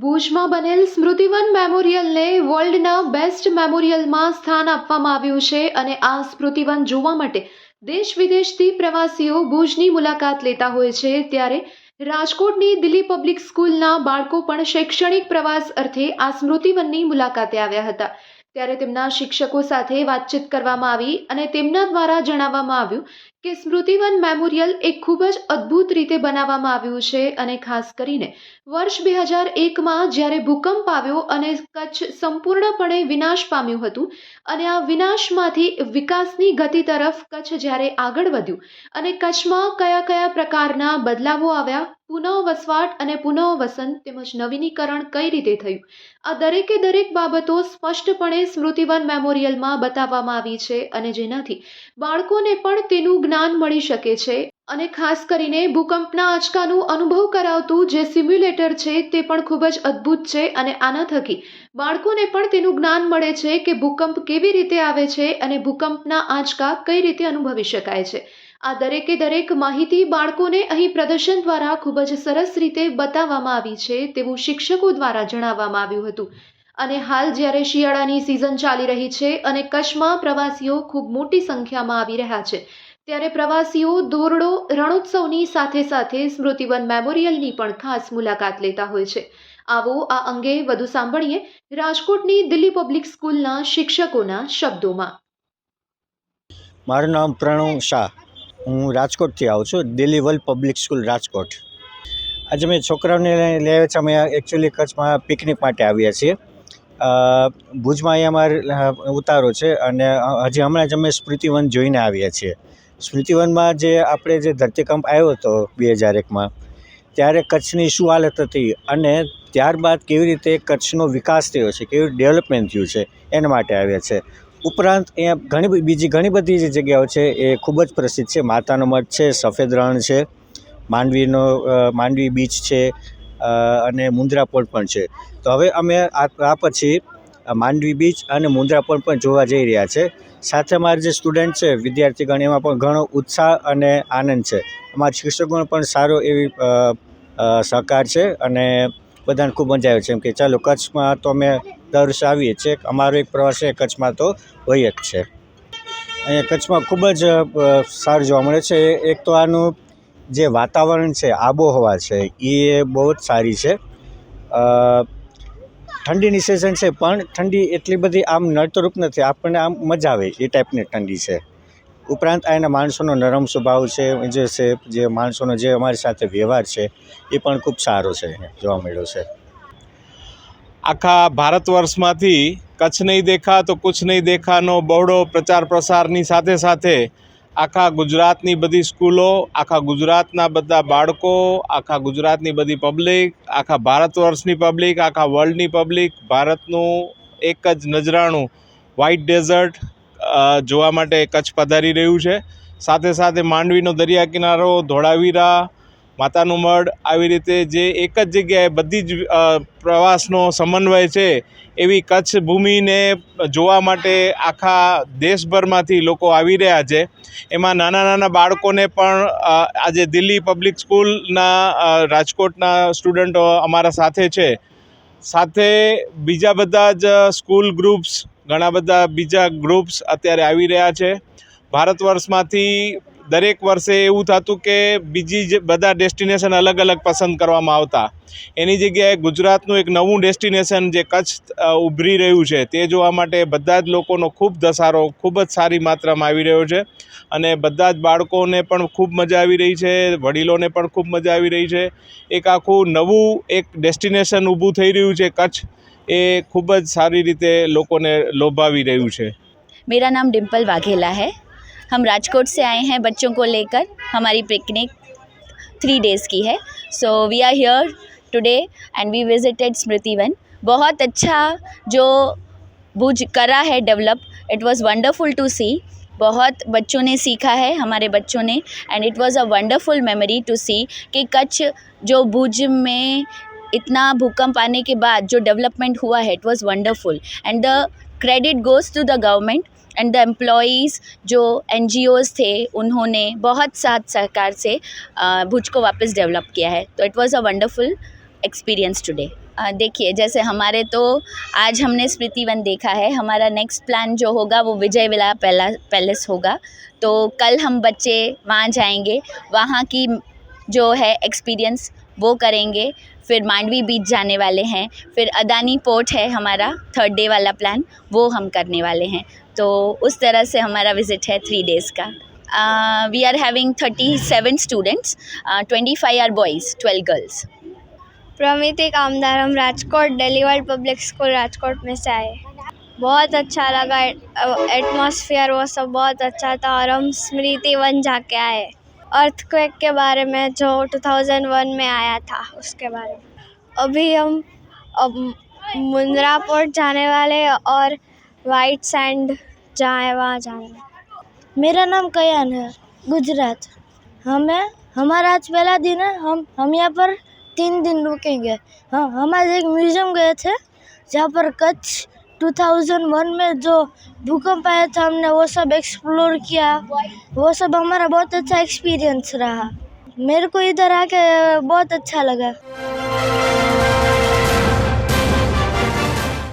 ભુજમાં બનેલ સ્મૃતિવન મેમોરિયલને વર્લ્ડના બેસ્ટ મેમોરિયલમાં સ્થાન આપવામાં આવ્યું છે અને આ સ્મૃતિવન જોવા માટે દેશ વિદેશથી પ્રવાસીઓ ભુજની મુલાકાત લેતા હોય છે. ત્યારે રાજકોટની દિલ્હી પબ્લિક સ્કૂલના બાળકો પણ શૈક્ષણિક પ્રવાસ અર્થે આ સ્મૃતિવનની મુલાકાતે આવ્યા હતા. ત્યારે તેમના શિક્ષકો સાથે વાતચીત કરવામાં આવી અને તેમના દ્વારા જણાવવામાં આવ્યું કે સ્મૃતિવન મેમોરિયલ એક ખૂબ જ અદ્ભુત રીતે બનાવવામાં આવ્યું છે અને ખાસ કરીને વર્ષ બે હજાર એકમાં જ્યારે ભૂકંપ આવ્યો અને કચ્છ સંપૂર્ણપણે વિનાશ પામ્યું હતું અને આ વિનાશમાંથી વિકાસની ગતિ તરફ કચ્છ જ્યારે આગળ વધ્યું અને કચ્છમાં કયા કયા પ્રકારના બદલાવો આવ્યા પુનઃ વસવાટ અને પુનઃ વસન તેમજ નવીનીકરણ કઈ રીતે થયું? આ દરેકે દરેક બાબતો સ્પષ્ટપણે સ્મૃતિવન મેમોરિયલમાં બતાવવામાં આવી છે અને જેનાથી બાળકોને પણ તેનું જ્ઞાન મળી શકે છે અને ખાસ કરીને ભૂકંપના આંચકાનું અનુભવ કરાવતું જે સિમ્યુલેટર છે તે પણ ખૂબ જ અદ્ભુત છે અને આના થકી બાળકોને પણ તેનું જ્ઞાન મળે છે કે ભૂકંપ કેવી રીતે આવે છે અને ભૂકંપના આંચકા કઈ રીતે અનુભવી શકાય છે. આ દરેકે દરેક માહિતી બાળકોને અહીં પ્રદર્શન દ્વારા ખૂબ જ સરસ રીતે બતાવવામાં આવી છે તેવું શિક્ષકો દ્વારા જણાવવામાં આવ્યું હતું. અને હાલ જ્યારે શિયાળાની સિઝન ચાલી રહી છે અને કચ્છમાં પ્રવાસીઓ ખૂબ મોટી સંખ્યામાં આવી રહ્યા છે, ત્યારે પ્રવાસીઓ ધોરડો રણોત્સવની સાથે સાથે સ્મૃતિવન મેમોરિયલની પણ ખાસ મુલાકાત લેતા હોય છે. આવો આ અંગે વધુ સાંભળીએ રાજકોટની દિલ્હી પબ્લિક સ્કૂલના શિક્ષકોના શબ્દોમાં. મારું નામ પ્રણવ શાહ. હું રાજકોટથી આવું છું, Delhi world public school, Rajkot. આજે મેં છોકરાઓને લઈ આવ્યા છે, અમે એકચ્યુઅલી કચ્છમાં પિકનિક માટે આવ્યા છીએ. ભુજમાં અહીંયા અમારે ઉતારો છે અને હજી હમણાં જ અમે સ્મૃતિવન જોઈને આવ્યા છીએ. સ્મૃતિવનમાં જે આપણે જે ધરતીકંપ આવ્યો હતો બે હજાર એકમાં, ત્યારે કચ્છની શું હાલત હતી અને ત્યારબાદ કેવી રીતે કચ્છનો વિકાસ થયો છે, કેવી ડેવલપમેન્ટ થયું છે, એના માટે આવ્યા છે. ઉપરાંત અહીંયા ઘણી બીજી ઘણી બધી જે જગ્યાઓ છે એ ખૂબ જ પ્રસિદ્ધ છે. માતાનો મઠ છે, સફેદ રણ છે, માંડવીનો માંડવી બીચ છે અને મુન્દ્રા પોર્ટ પણ છે. તો હવે અમે આ પછી માંડવી બીચ અને મુન્દ્રા પોર્ટ પણ જોવા જઈ રહ્યા છે. સાથે અમારા જે સ્ટુડન્ટ છે, વિદ્યાર્થીગણ, એમાં પણ ઘણો ઉત્સાહ અને આનંદ છે. અમારા શિક્ષકોનો પણ સારો એવી સહકાર છે અને બધાને ખૂબ મજા આવે છે. એમ કે ચાલો કચ્છમાં તો અમે દર વર્ષે આવીએ છીએ અમારો એક પ્રવાસ છે કચ્છમાં તો હોય જ છે. અહીંયા કચ્છમાં ખૂબ જ સારું જોવા મળે છે. એક તો આનું જે વાતાવરણ છે, આબોહવા છે, એ બહુ જ સારી છે. ઠંડીની સિઝન છે, પણ ઠંડી એટલી બધી આમ નળતરૂપ નથી. આપણને આમ મજા આવે એ ટાઈપની ઠંડી છે. ઉપરાંત આ માણસોનો નરમ સ્વભાવ છે, જે છે, જે માણસોનો જે અમારી સાથે વ્યવહાર છે, એ પણ ખૂબ સારો છે, જોવા મળ્યો છે. આખા ભારત વર્ષમાંથી કચ્છ નહીં દેખા તો કુછ નહીં દેખાનો બહોળો પ્રચાર પ્રસારની સાથે સાથે આખા ગુજરાતની બધી સ્કૂલો, આખા ગુજરાતના બધા બાળકો, આખા ગુજરાતની બધી પબ્લિક, આખા ભારત વર્ષની પબ્લિક, આખા વર્લ્ડની પબ્લિક, ભારતનું એક જ નજરાણું વ્હાઇટ ડેઝર્ટ જોવા માટે કચ્છ પધારી રહ્યું છે. સાથે સાથે માંડવીનો દરિયા કિનારો ધોળાવીરા માતાનું મઢ આવી રીતે જે એક જ જગ્યાએ બધી જ પ્રવાસનો સમન્વય છે, એવી કચ્છ ભૂમિને જોવા માટે આખા દેશભરમાંથી લોકો આવી રહ્યા છે. એમાં નાના નાના બાળકોને પણ આજે દિલ્હી પબ્લિક સ્કૂલના રાજકોટના સ્ટુડન્ટો અમારા સાથે છે. સાથે બીજા બધા જ સ્કૂલ ગ્રુપ્સ, ઘણા બધા બીજા ગ્રુપ્સ અત્યારે આવી રહ્યા છે. ભારત વર્ષમાંથી દરેક વર્ષે એવું થતું કે બીજી જ બધા ડેસ્ટિનેશન અલગ અલગ પસંદ કરવામાં આવતા. એની જગ્યાએ ગુજરાતનું એક નવું ડેસ્ટિનેશન જે કચ્છ ઉભરી રહ્યું છે, તે જોવા માટે બધા જ લોકોનો ખૂબ ધસારો, ખૂબ જ સારી માત્રામાં આવી રહ્યો છે. અને બધા જ બાળકોને પણ ખૂબ મજા આવી રહી છે, વડીલોને પણ ખૂબ મજા આવી રહી છે. એક આખું નવું એક ડેસ્ટિનેશન ઊભું થઈ રહ્યું છે કચ્છ, એ ખૂબ જ સારી રીતે લોકોને લોભાવી રહ્યું છે. મેરા નામ ડિમ્પલ વાઘેલા હૈ. हम राजकोट से आए हैं बच्चों को लेकर, हमारी पिकनिक थ्री डेज़ की है। So we are here today and we visited Smriti Van बहुत अच्छा जो भुज करा है develop it was wonderful to see बहुत बच्चों ने सीखा है, हमारे बच्चों ने and it was a wonderful memory to see कि कच्छ जो भुज में इतना भूकंप आने के बाद जो डेवलपमेंट हुआ है it was wonderful and the credit goes to the government and the employees जो एन थे, उन्होंने बहुत साथ सहकार से भुज को वापस डेवलप किया है। तो it was a wonderful experience today देखिए, जैसे हमारे तो आज हमने स्मृति वन देखा है। हमारा नेक्स्ट प्लान जो होगा, वो विजय विला पैला, पैलेस होगा। तो कल हम बच्चे वहाँ जाएँगे। वहाँ की जो है एक्सपीरियंस वो करेंगे। फिर मांडवी बीच जाने वाले हैं, फिर अदानी पोर्ट है हमारा थर्ड डे वाला प्लान वो हम करने वाले हैं। तो उस तरह से हमारा विज़िट है थ्री डेज़ का। We are having thirty seven students twenty five are boys twelve girls Pramiti Kamdar हम Rajkot, Delhi world public school Rajkot में से आए। बहुत अच्छा लगा एटमॉस्फेयर वो सब बहुत अच्छा था और हम स्मृति वन जाके आए। अर्थक्वेक के बारे में जो 2001 में आया था, उसके बारे में। अभी हम, अब मुंद्रा पोर्ट जाने वाले और वाइट सैंड है वहाँ जाने मेरा नाम कयान है, गुजरात। हमें, हमारा आज पहला दिन है, हम हम यहाँ पर तीन दिन रुकेंगे। हाँ हम आज एक म्यूज़ियम गए थे, जहाँ पर कच्छ 2001 में जो भूकंप आया था, हमने वो सब एक्सप्लोर किया। वो सब हमारा बहुत अच्छा एक्सपीरियंस रहा। मेरे को इधर आके बहुत अच्छा लगा।